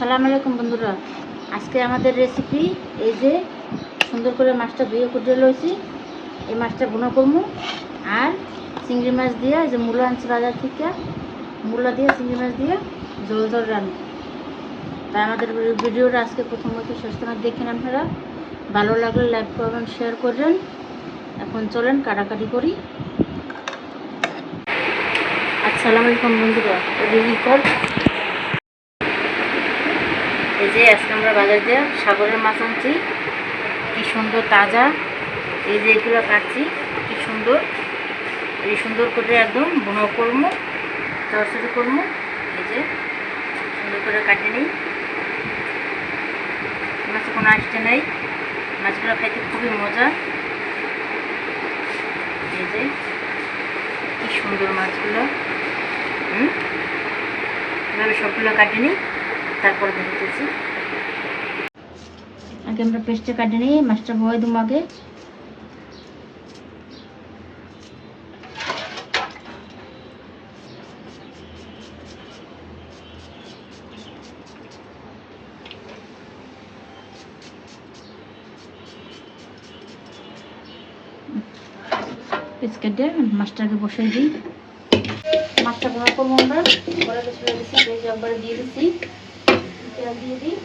আসসালামু আলাইকুম বন্ধুরা। আজকে আমাদের রেসিপি এই যে সুন্দর করে মাছটা ধুয়ে কুটিয়ে লইছি। এই মাছটা বোনা করব। আর চিংড়ি মাছ দিয়ে যে মূলা আনছি বাজার থেকে, মূলা দিয়ে চিংড়ি মাছ দিয়ে জল জল রান্না। তাই আমাদের ভিডিওটা আজকে প্রথম হতে শেষ। পর্যন্ত দেখেন আপনারা। ভালো লাগলে লাইক করবেন শেয়ার করবেন। এখন চলেন কাটাকাটি করি। আসসালামু আলাইকুম বন্ধুরা। রেডি কর এই যে আজকে আমরা বাজার দিয়ে সাগরের মাছ আনছি। কি সুন্দর তাজা। এই যে এগুলো কাটছি, কি সুন্দর। এই সুন্দর করে একদম বুনো করব চরচড়ি করব এই যে, সুন্দর করে কাটে নিই। মাছে কোনো আসতে নেই। মাছগুলো খাইতে খুবই মজা। এই যে, কি সুন্দর মাছগুলো। হুম? এভাবে সবগুলো কাটে নিই। তারপরে দেখতেছি। আগে আমরা পেস্টে কাটে নিই মাছটা বয় দেবো আগে। পিস কেটে মাছটাকে বসিয়ে দিই। মাছটা ভরা করব আমরা চলে দিচ্ছি একবারে দিয়ে দিচ্ছি তেল দিয়ে দিই।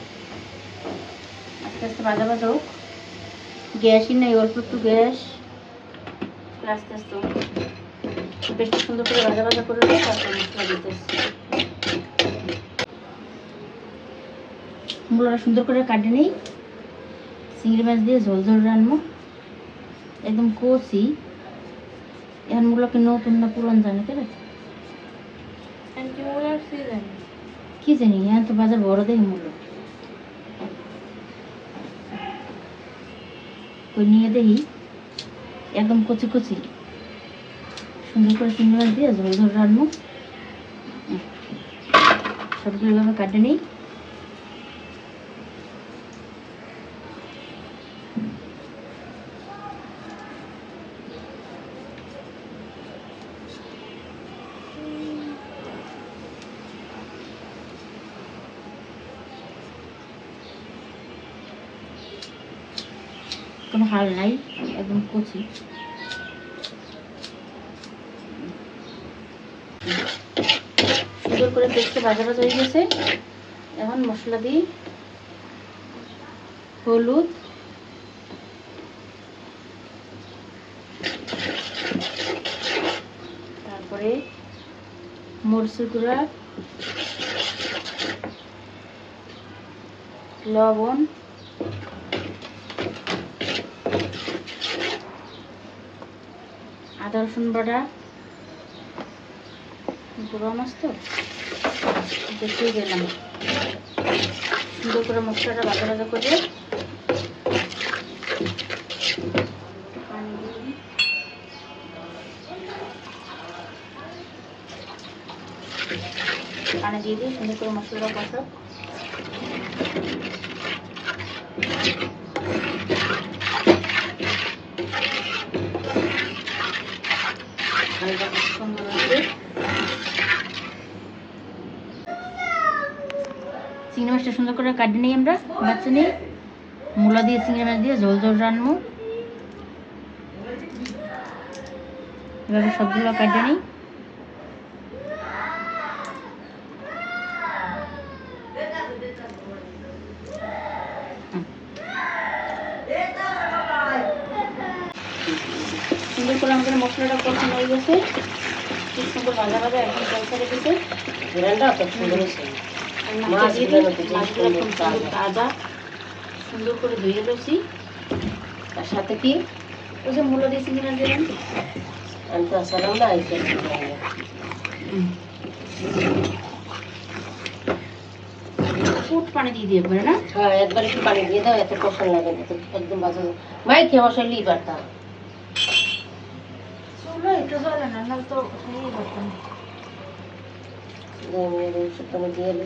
আস্তে আস্তে ভাজা ভাজা হোক। গ্যাসই নেই, অল্প একটু গ্যাস। আস্তে আস্তে। বেশ সুন্দর করে ভাজা ভাজা করে দিই তারপর মশলা দিতেছি মূলাটা সুন্দর করে কাটে নিই। চিংড়ি মাছ দিয়ে ঝোল ঝোল রান্না একদম কচি এখন মূলকে নতুন না পুরন জানে কেন কি জানি হ্যাঁ তো বাজার বড় দেখি মূল্য। ওই নিয়ে দেখি, একদম কচি কচি। সুন্দর করে সুন্দর দিয়ে ঝোল ঝোল রান্না সবগুলো কাটে নিই। কোনো হাল নাই একদম কচি। সুন্দর করে পেস্টে ভাজা হয়ে গেছে। এখন মশলা দিই। হলুদ। তারপরে মরচুর গুঁড়া। লবণ। আদা, রসুন বাটা, গুঁড়ো মাছ তো দেখেই গেলাম সুন্দর করে মশলাটা ভাজা ভাজা করে। পানি দিয়ে দিই সুন্দর করে মশলাটা কষা হালকা সুন্দর করে চিংড়ি মাছটা সুন্দর করে কাটে নিই আমরা বাচ্চা নিই। মূলা দিয়ে চিংড়ি মাছ দিয়ে জল জল রান্নু এভাবে সবগুলো কাটে নিই। সুন্দর করে আমাদের মশলাটা কষানো হয়ে গেছে। খুব সুন্দর ভাজা ভাজা একদম জলসা রেখেছে। সুন্দর দিয়ে দিই। মাছগুলো তো সুন্দর সুন্দর তাজা সুন্দর করে ধুয়ে রয়েছি তার সাথে কি? ওই যে মূল্য দিয়ে চিংড়ি দিলেন আমি তো আসলাম না আইসে ফুট পানি দিয়ে দিয়ে পারে না? হ্যাঁ একবার একটু পানি দিয়ে দাও এত কষান লাগে না তো একদম বাজে মাই খেয়ে বসাইলেই পারতাম চলো এটা চলে না নাহলে তো দিয়ে এলে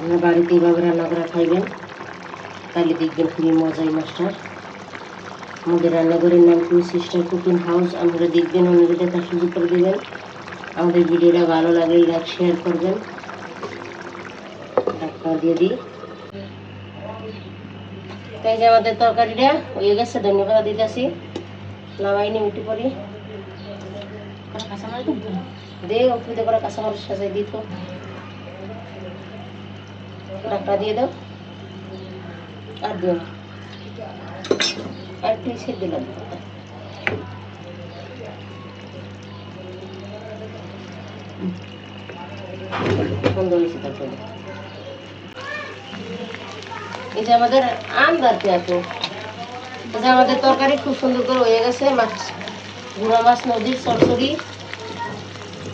আপনারা বাড়িতে এইভাবে রান্না করে খাইবেন তাহলে দেখবেন খুবই মজাই এই মাছটার আমাদের রান্নাঘরের নাম টু সিস্টার কুকিং হাউস আপনারা দেখবেন অন্যদের দেখার সুযোগ করে দেবেন। আমাদের ভিডিওটা ভালো লাগলে লাইক শেয়ার করবেন। দিয়ে দিই। তাই যে আমাদের তরকারিটা হয়ে গেছে ধন্যবাদ দিতেছি। নামাইনি উঠে পড়ি দে অসুবিধা করে কাঁচামরিচ সাজাই দিত ঢাকনা দিয়ে দাও। আর দিও না। আর একটু সুন্দর হয়েছে এই যে আমাদের আমদার পেঁয়াজু এই যে আমাদের তরকারি খুব সুন্দর করে হয়ে গেছে। মাছ গুঁড়া মাছ নদীর সরসরি।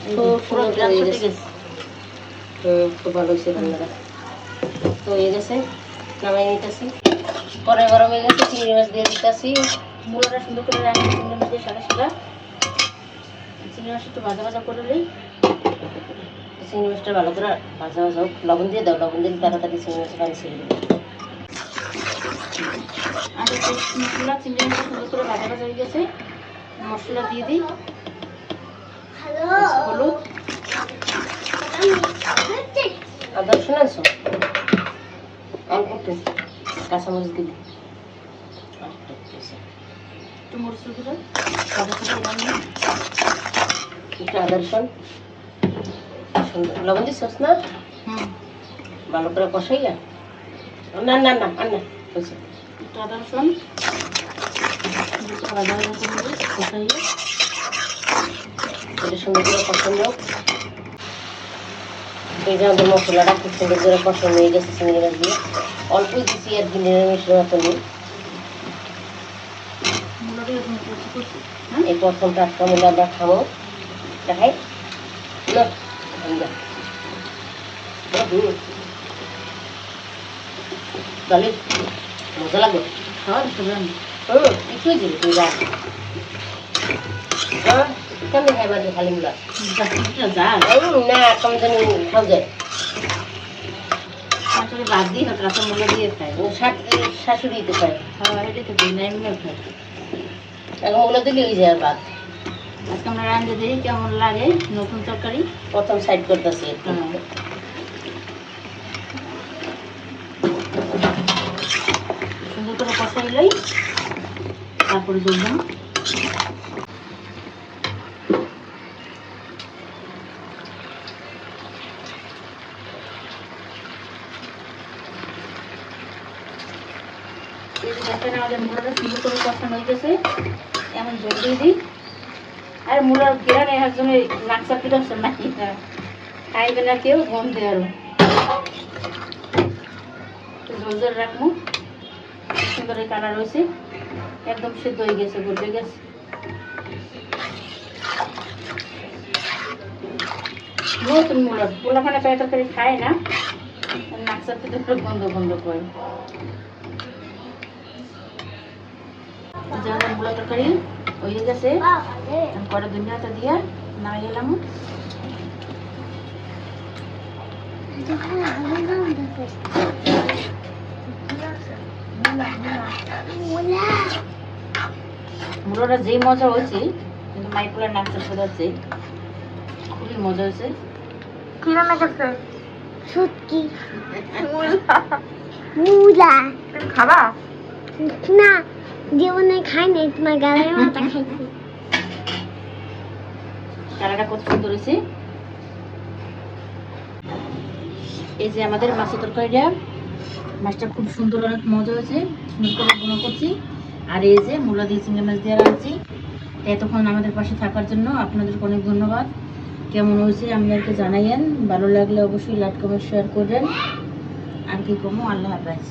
খুব সুন্দর হয়ে গেছে। গেছে। খুব ভালো হয়েছে রান্নাটা। তো হয়ে গেছে নামাই নিতেছি। পরে গরম হয়ে গেছে চিংড়ি মাছ দিয়ে দিতেছি। মূলটা সুন্দর করে রান্না চিংড়ি মাছের সাদা সাদা। চিংড়ি মাছ একটু ভাজা ভাজা করে নিই। চিংড়ি মাছটা ভালো করে ভাজা ভাজা হোক। লবণ দিয়ে দাও লবণ দিলে তাড়াতাড়ি চিংড়ি মাছের পানি ছেড়ে দেবে। আর মশলা চিংড়ি মাছ সুন্দর করে ভাজা ভাজা হয়ে গেছে। মশলা দিয়ে দিই। হলুদ। আদা রসুন আনছো কাঁচামরিচ দিবি একটু মরিচের গুঁড়ো একটু আদা রসুন। লবণ দিচ্ছস না? ভালো করে কষাইয়া। না না না আর না একটু আদা রসুন। ভাজা করে নিই এটা সুন্দর করে কষানো এই যে আমাদের মশলাটা খুব সুন্দর করে কষানো হয়ে গেছে চিংড়ি মাছ দিয়ে। অল্পই দিচ্ছি আর কি নিরামিষের মতো নেই মূলাটা এরকম করছি করছি। হ্যাঁ? এই প্রথম টাটকা মিলে আমরা খাব। দেখাই। তাহলে মজা লাগবে। খাওয়া একটু দিবি তুই হ্যাঁ কেমন খালি মুলা যা হুম, না কেমন জানি খাও যায় বাদ কাঁচা দিয়ে খাই শাক- শাশুড়ি তো খায় খাওয়া এটা তো দিই না এমনি খাই। এখন ওগুলো দিলে ওই যায় বাদ। আজকে আমরা রান্না দিই কেমন লাগে? নতুন তরকারি? প্রথম সাইড করতেছি হ্যাঁ। সুন্দর করে কষাইলেই তারপরে দেবো এই দেখেন আমাদের মূলাটা সুন্দর করে কষানো এমন জল দিয়ে দিই। আর নাকি খাইবে না কেউ, গন্ধে আরও। জল রাখব। সুন্দর কালার হয়েছে। একদম সিদ্ধ হয়ে গেছে গলে গেছে। নতুন মূলা। পোলা পেয়ে তরকারি খায় না নাকসা পিঠে গন্ধ গন্ধ করে। যে আমাদের মূলা তরকারি হয়ে গেছে। কটা দিয়ে মূলাটা যেই মজা হয়েছে কিন্তু মাইপুলার নাচটা শোধাচ্ছে খুবই মজা হয়েছে। কি রান্না করছে? শুটকি। মুলা। তুমি খাবা? না, জীবনে খাই নাই, তোমার গালের মাথা খাইছি। কালারটা কত সুন্দর হয়েছে। এই যে আমাদের মাছের তরকারিটা, মাছটা খুব সুন্দর অনেক মজা হয়েছে, সুন্দর করে গুঁড়ো করছি। আর এই যে মূলা দিয়ে চিংড়ি মাছ দিয়ে রাখছি এতক্ষণ আমাদের পাশে থাকার জন্য আপনাদেরকে অনেক ধন্যবাদ। কেমন হয়েছে আমাদেরকে জানাইয়েন। ভালো লাগলে অবশ্যই লাইক, কমেন্ট শেয়ার করবেন। আর কি কমো আল্লাহ হাফেজ।